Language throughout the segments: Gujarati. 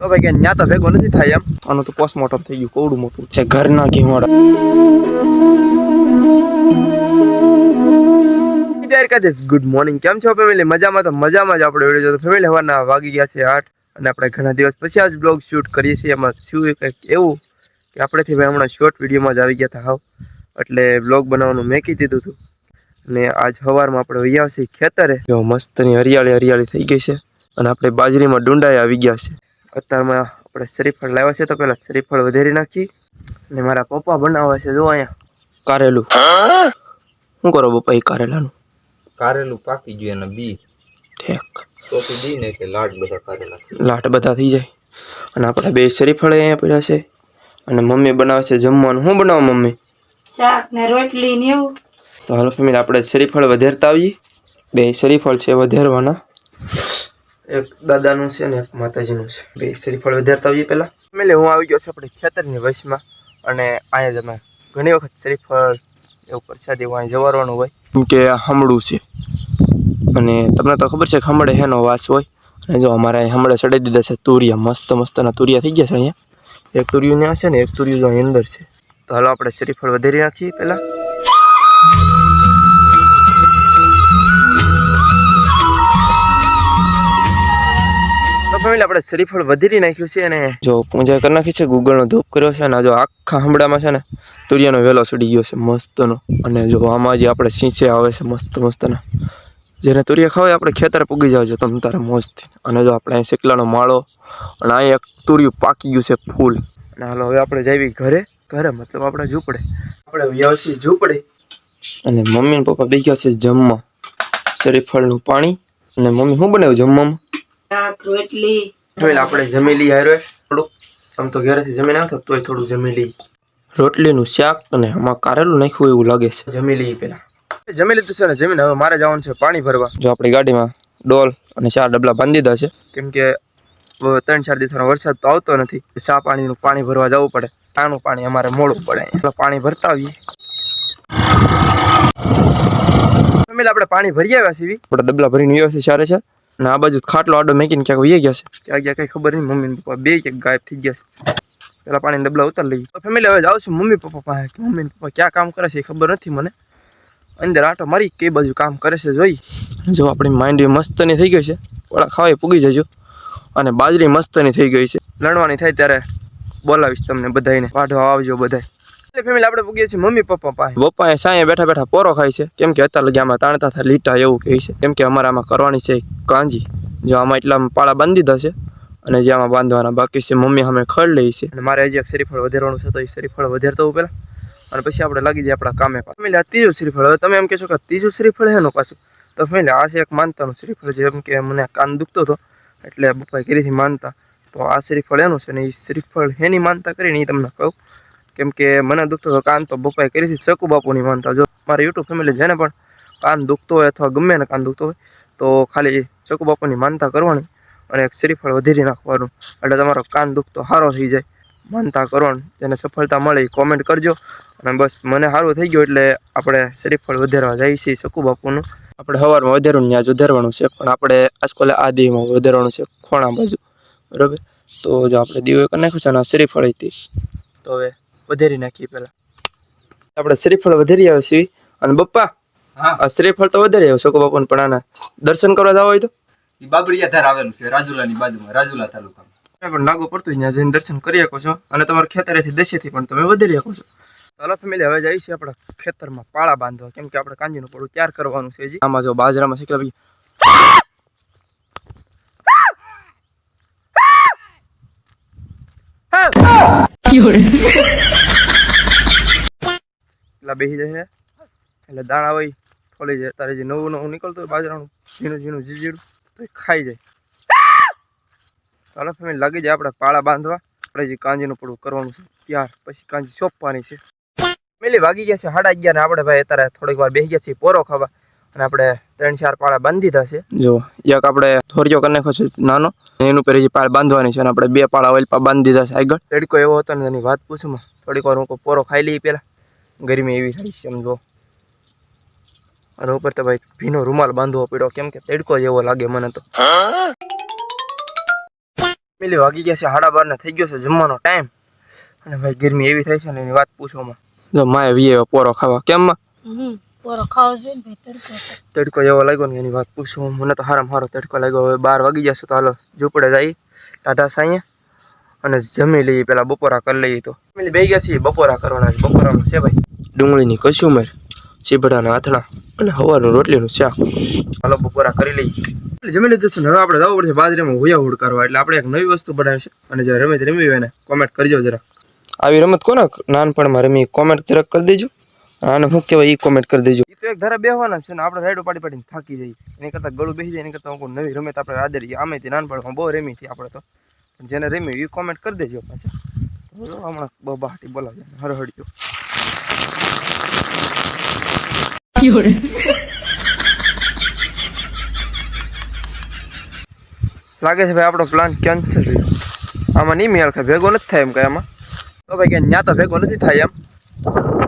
તો ભાઈ કે ત્યાં તો ભેગો નથી થાય એમ. આનું તો પોસ્ટમોર્ટમ થઈ ગયું કોવડું મોટું. છે ઘરના ઘીમોડા ગુડ મોર્નિંગ કેમ છો ફેમિલી મજામાં તો મજામાં જ આપણે વીડિયો જોતો. ફેમિલી હવાના વાગી ગયા છે આઠ અને આપણે ઘણા દિવસ પછી આજ બ્લોગ શૂટ કરીએ છીએ. એમાં શું કંઈક એવું કે આપણેથી ભાઈ હમણાં શોર્ટ વિડીયોમાં જ આવી ગયા હતા હાવ. એટલે બ્લોગ બનાવવાનું મેં કીધી દીધું હતું અને આજ સવારમાં આપણે વહી છીએ ખેતરે. જો મસ્તની હરિયાળી હરિયાળી થઈ ગઈ છે. અને આપણે બાજરીમાં ડુંડાએ આવી ગયા છે. અત્યારમાં આપણે શ્રીફળ લાવ્યા છે તો પહેલાં શ્રીફળ વધેરી નાખી અને મારા પપ્પા બનાવે છે જો અહીંયા. કારેલું. શું કરો પપ્પા એ કારેલાનું? કારેલું પાકી ગયું અને બી. ઠેક. સોંપી દી ને કે લાટ બધા કારેલા લાટ બધા થઈ જાય. અને આપણા બે શ્રીફળ અહીંયા પડ્યા છે. અને મમ્મી બનાવે છે જમવાનું. શું બનાવો મમ્મી? શાક ને રોટલી ને એવું. તો હાલો ફેમિલી આપણે શ્રીફળ વધેરતા આવીએ. બે શ્રીફળ છે વધેરવાના. એક દાદાનું છે ને એક માતાજીનું છે. બે શ્રીફળ વધારતા આવીએ પહેલાં. એટલે હું આવી ગયો છું આપણે ખેતરની વયસમાં અને અહીંયા અમે ઘણી વખત શ્રીફળ એવું પ્રસાદી અહીં જવારવાનું હોય. કે આ હમળું છે. અને તમને તો ખબર છે કે હમળે હેનો વાસ હોય. અને જો અમારે અહીં હમણાં ચડાવી દીધા છે તુરિયા, મસ્ત મસ્તના તુરિયા થઈ ગયા છે અહીંયા. એક તુરિયું ત્યાં છે ને એક તુરિયું અહીં અંદર છે. તો હાલો આપણે શ્રીફળ વધારી નાખીએ પહેલાં. ફેમિલી આપણે શ્રીફળ વધેરી નાખ્યું છે અને જો પૂજા કરી નાખી છે, ગૂગલનો ધૂપ કર્યો છે અને જો આખા હમણામાં છે ને તુરિયાનો વેલો ચડી ગયો છે મસ્તનો. અને જો આમાં જે આપણે સિંચે આવે છે મસ્ત મસ્તના. જેને તુરિયા ખાવે આપણે ખેતર પૂગી જાવ છો, તમ તારે મોજથી. અને જો આપણે અહીં શેકલાનો માળો અને અહીં એક તુરિયું પાકી ગયું છે ફૂલ. અને હાલો, હવે આપણે જઈએ ઘરે. ઘરે મતલબ આપણે ઝૂંપડે. આપણે વ્યવસ્થિત ઝૂંપડે. અને મમ્મી ને પપ્પા બે ગયા છે જમવા. શરીફળનું પાણી. અને મમ્મી શું બનાવ્યું જમવામાં? રોટલી. જોઈ આપણે જમી હારે. થોડુંક આમ તો ઘરેથી જમીન આવતો તોય થોડું જમી લઈએ રોટલીનું શાક અને આમાં કારેલું નાખ્યું એવું લાગે છે. જમીલી પેલા. જમી લીધું છે ને જમીન હવે મારે જવાનું છે પાણી ભરવા. જો આપણી ગાડીમાં ડોલ અને ચાર ડબલા બાંધી દીધા છે. કેમ કે ત્રણ ચાર દિવસનો વરસાદ તો આવતો નથી. ચા પાણીનું પાણી ભરવા જવું પડે. આનું પાણી અમારે મોડું પડે. એટલે પાણી ભરતા આવીએ. આપણે પાણી ભરી આવ્યા છીએ. આપણે ડબલા ભરીને વ્યવસ્થિત સારે છે અને આ બાજુ ખાટલો આડો મેકીને ક્યાંક વહી ગયા છે. ક્યાં ગયા કઈ ખબર નહીં મમ્મી ને પપ્પા. બે ક્યાંક ગાયબ થઈ ગયા છે. પેલા પાણી ડબલા ઉતાર લઈએ. તો ફેમિલી હવે જાઉં છું મમ્મી પપ્પા પાસે. મમ્મી પપ્પા ક્યાં કામ કરે છે એ ખબર નથી મને. અંદર આટો મારી કઈ બાજુ કામ કરે છે જોઈ. જો આપણી માઇન્ડ મસ્તની થઈ ગઈ છે. ઓળા ખાવાય પૂગી જજો. અને બાજરી મસ્તની થઈ ગઈ છે. લણવાની થાય ત્યારે બોલાવીશ તમને બધાને વાઢવા આવજો બધાય. ફેમિલી આપણે પૂગીએ છીએ મમ્મી પપ્પા પાસે પપ્પા એ બેઠા બેઠા પોરો ખાય છે. કેમ કે અત્યારે લગી આમાં તાણતા થાય લીટા એવું કહે છે. કેમ કે અમારે આમાં કરવાની છે કાંજી. જો આમાં એટલા પાળા બાંધી દશે છે અને જે આમાં બાંધવાના બાકી છે મમ્મી અમે ખડ લઈ છે. અને મારે હજી એક શ્રીફળ વધારવાનું છે તો એ શ્રીફળ વધારતો હું પહેલાં. અને પછી આપણે લાગી જાય આપણા કામે ફેમિલી આ ત્રીજું શ્રીફળ. હવે તમે એમ કહેશો કે ત્રીજું શ્રીફળ એનું પાછું? તો ફેમિલી આ છે એક માનતાનું શ્રીફળ જેમ કે મને કાન દુખતો હતો એટલે પપ્પાએ કરીથી માનતા. તો આ શ્રીફળ એનું છે ને એ શ્રીફળ એની માનતા કરીને એ તમને કહું. કેમ કે મને દુખતો હતો કાન તો પપ્પાએ કરીથી શકુ બાપુની માનતા જો મારા યુટ્યુબ ફેમિલી જેને પણ કાન દુખતો હોય અથવા ગમે ને કાન દુખતો હોય, તો ખાલી શકુ બાપુની માનતા કરવાની અને એક શ્રીફળ વધારી નાખવાનું. એટલે તમારો કાન દુખતો સારો થઈ જાય. માનતા કરવાનું. જેને સફળતા મળે કોમેન્ટ કરજો. અને બસ મને સારું થઈ ગયું એટલે આપણે શ્રીફળ વધારવા જઈએ છીએ શકુ બાપુનું. આપણે સવારમાં વધારવાનું ત્યાં જ વધારવાનું છે. પણ આપણે આજકાલ આદિમાં વધારવાનું છે ખોણા બાજુ. બરાબર? તો જો આપણે દીવો કરી નાખ્યું છે અને શ્રીફળ હતી. તો હવે વધારી નાખીએ પહેલાં. આપણે શ્રીફળ વધારી આવે છીએ અને બપ્પા હા. શ્રીફળ તો વધારે આવે શકો બાપુ પણ આના દર્શન કરવા જવા હોય તો? બાબરિયા ધાર આવેલું છે રાજુલાની બાજુમાં રાજુલા તાલુકામાં. પણ લાગુ પડતું ત્યાં જઈને દર્શન કરી શકો છો. અને તમારા ખેતરેથી દેશેથી પણ તમે વધારી શકો છો. ચાલો ફેમિલી હવે જઈએ છીએ આપણે ખેતરમાં પાળા બાંધવા. કેમ કે આપણે કાંજીનું પડું તૈયાર કરવાનું છે આમાં જો બાજરામાં શીખલા ભાઈ એટલા બેસી જાય એટલે દાણા હોય ફોલી જાય તારે જે નવું નવું નીકળતું હોય બાજરાનું, ઝીણું ઝીણું જીજીડું તો ખાઈ જાય. ચાલો ફેમિલી, લાગી જાય આપણે પાળા બાંધવા. આપણે જે કાંજીનું પડવું કરવાનું છે, ત્યાર પછી કાંજી સોંપવાની છે. ફેમિલી, વાગી ગયા છે સાડા અગિયાર આપણે ભાઈ અત્યારે થોડીક વાર બેસી ગયા છીએ, પોરો ખાવા. અને આપણે ત્રણ ચાર પાળા બાંધી દીધા છે. જો એક આપણે થોરિયો કરી નાખો છે નાનો એનું પર જે પાળ બાંધવાની છે અને આપણે બે પાળા ઓલપા બાંધી દીધા છે આગળ. તડકો એવો હતો ને એની વાત પૂછું માં. થોડીક વાર હું પોરો ખાઈ લઈએ પહેલાં ગરમી એવી થાય છે સમજો અને ઉપર તો ભાઈ ભીનો રૂમાલ બાંધવો પડ્યો. કેમ કે તડકો જેવો લાગે મને તો. પેલી વાગી ગયા છે સાડા બાર ને થઈ ગયો છે જમવાનો ટાઈમ. અને ભાઈ ગરમી એવી થાય છે ને એની વાત પૂછવામાં જો માએ વીએ પોરો ખાવા. કેમ માં? પોરો ખાવો ભાઈ, તડકો એવો લાગ્યો ને એની વાત પૂછું. મને તો હારામાં હારો તડકો લાગ્યો. હવે બાર વાગી જશે તો હાલો ઝૂંપડે જાય ટાઢા સાંઈએ અને જમી લઈએ. પેલા બપોરા કરી લઈએ તો. જમી બે ગયા છીએ. બપોરા કરવાના છે. બપોરાનું છે ભાઈ. ડુંગળીની કસુમર સીભડાના આથણા. અને હવાનું રોટલીનું શાક હાલો બપોરા કરી લઈએ. એટલે જમી લીધું છે હવે આપણે જવું પડશે બાજરીમાં હુયા હુડ કરવા એટલે આપણે એક નવી વસ્તુ બનાવી અને જે રમે રમી હોય ને કોમેન્ટ કરજો જરા. આવી રમત કોને નાનપણમાં રમી? કોમેન્ટ જરાક કરી દેજો. આને શું કહેવાય એ કોમેન્ટ કરી દેજો. એ તો એક ધારા બેહવાના છે ને, આપણે રાઈડો પાડી પાડીને થાકી જઈએ. એની કરતાં ગળું બેસી જાય, એની કરતાં કોઈ નવી રમત આપણે આદરીએ આમે તે નાનપણમાં બહુ રમી છીએ આપણે તો. પણ જેને રમી એ કોમેન્ટ કરી દેજો પાછા. હમણાં જો, હમણાં બોલાવજો હરહડ્યો લાગે છે ભાઈ, આપણો પ્લાન કેન્સલ રહ્યો આમાં નહીં મેળ ભેગો નથી થાય એમ કઈ આમાં. તો ભાઈ ક્યાં ત્યાં તો ભેગો નથી થાય એમ.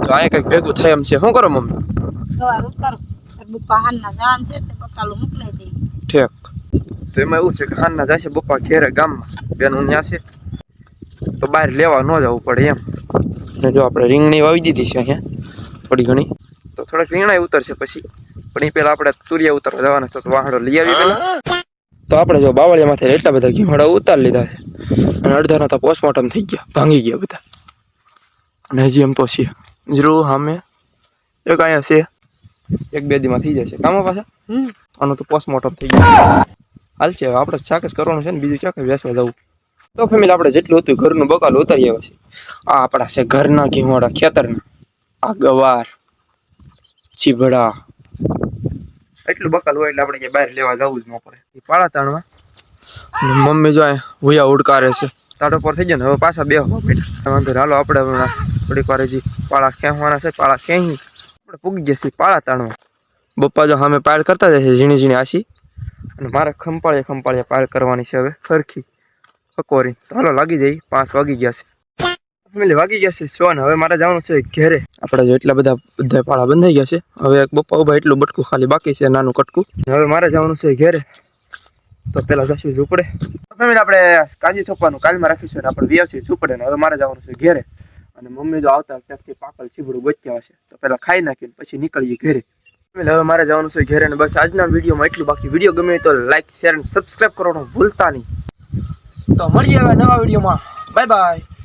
તો અહીંયા કંઈક ભેગું થાય એમ છે. શું કરો મમ્મી? ઠેક. તો એમાં એવું છે કે હાનના છે પપ્પા ઘેરે ગામમાં. બેન હું ત્યાં છે. તો બહાર લેવા ન જવું પડે એમ. અને જો આપણે રીંગણી વાવી દીધી છે અહીંયા. થોડી ઘણી. તો થોડાક રીંગણા ઉતરશે પછી. પણ એ પહેલાં આપણે તુરિયા ઉતરવા જવાના છે. તો વાહડો લઈ આવી પહેલાં તો આપણે જો બાવળિયામાંથી એટલા બધા ઘીમાડા ઉતારી લીધા છે. અને અડધાના તો પોસ્ટમોર્ટમ થઈ ગયા. ભાંગી ગયા બધા. અને હજી એમ તો છે. જરૂર સામે એક અહીંયા છે એક બે દીમાં થઈ જશે. કામો પાછા? હમ. આનું તો પોસ્ટમોર્ટમ થઈ ગયું. હાલ છે આપણે ચાકસ કરવાનું છે ને બીજું ચાકે વેસવા જવું? તો ફેમિલી આપણે જેટલું હતું ઘરનું બકાલ ઉતારી આવે છે. આ આપણા છે ઘરના ઘીવાડા ખેતરના. આ ગવાર ચીભડા. એટલું બકાલ હોય એટલે આપણે બહાર લેવા જવું જ ન પડે. પાળા તાણમાં મમ્મી જો હુયા ઉડકારે છે. ટાટો પર થઈ જાય ને હવે પાછા બે વાંધો. હાલો આપણે હમણાં થોડીક વાર હજી પાળા ખેંચવાના છે, પાળા ખેંચી આપણે પૂગી છીએ પાળા તાણવા બપ્પા જો સામે પાળ કરતા જશે ઝીણી ઝીણી આસી અને મારે ખંપાળીએ ખંપાળીએ પાળ કરવાની છે હવે ફરખી ફકોરી હાલો, લાગી જાય. પાંચ વાગી ગયા છે. ફેમિલી વાગી ગયા છે સો ને. હવે મારે જવાનું છે ઘેરે. આપણે જો એટલા બધા બધા પાળા બંધાઈ ગયા છે. હવે એક બપ્પા ઊભા એટલું બટકું ખાલી બાકી છે, નાનું કટકું. હવે મારે જવાનું છે ઘેરે. તો પેલા જશું ઝૂંપડે. ફેમિલી, આપણે કાજી છોપવાનું કાલમાં રાખીશું આપણે વ્યાસી ઝૂંપડે ને હવે મારે જવાનું છે ઘેરે. અને મમ્મી જો આવતા ત્યાંથી પાકલ છીબડું બચ્યા હશે. તો પેલા ખાઈ નાખીને પછી નીકળીએ ઘેરે. હવે મારે જવાનું છે ઘેરે અને બસ આજના વિડીયોમાં એટલું બાકી. વીડિયો ગમે તો લાઈક શેર અને સબસ્ક્રાઇબ કરવાનું ભૂલતા નહીં. તો મળીએ નવા વિડીયોમાં. Bye bye